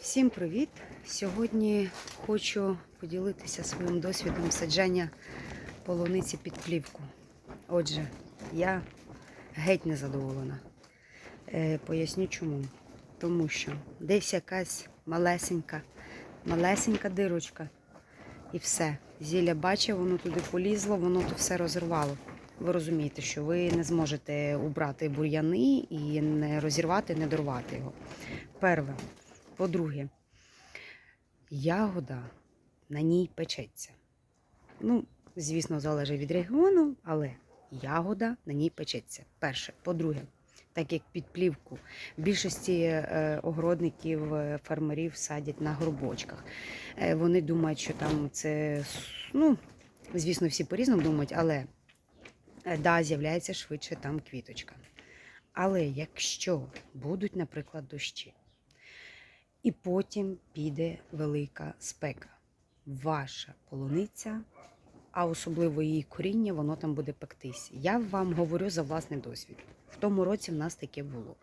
Всім привіт! Сьогодні хочу поділитися своїм досвідом саджання полуниці під плівку. Отже, я геть не задоволена. Е, поясню чому. Тому що десь якась малесенька, малесенька дирочка. І все. Зілля бачив, воно туди полізло, воно то все розірвало. Ви розумієте, що ви не зможете убрати бур'яни і не розірвати, не дорвати його. Перше. По-друге, ягода на ній печеться. Ну, звісно, залежить від регіону, але ягода на ній печеться. Перше. По-друге, так як під плівку більшості е, огородників, е, фермерів садять на горбочках. Е, вони думають, що там це, ну, звісно, всі по-різному думають, але да, з'являється швидше там квіточка. Але якщо будуть, наприклад, дощі, і потім піде велика спека. Ваша полуниця, а особливо її коріння, воно там буде пектись. Я вам говорю за власний досвід. В тому році в нас таке було.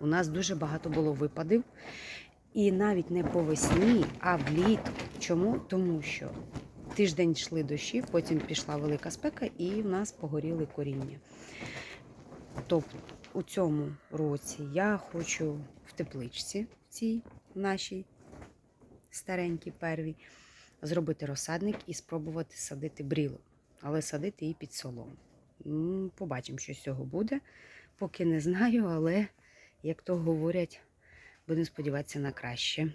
У нас дуже багато було випадів. І навіть не по весні, а влітку. Чому? Тому що тиждень йшли дощі, потім пішла велика спека, і в нас погоріли коріння. Тобто у цьому році я хочу в тепличці цій нашій старенькій первій зробити розсадник і спробувати садити брілу, але садити її під солому. Побачимо, що з цього буде. Поки не знаю, але як то говорять, будемо сподіватися на краще.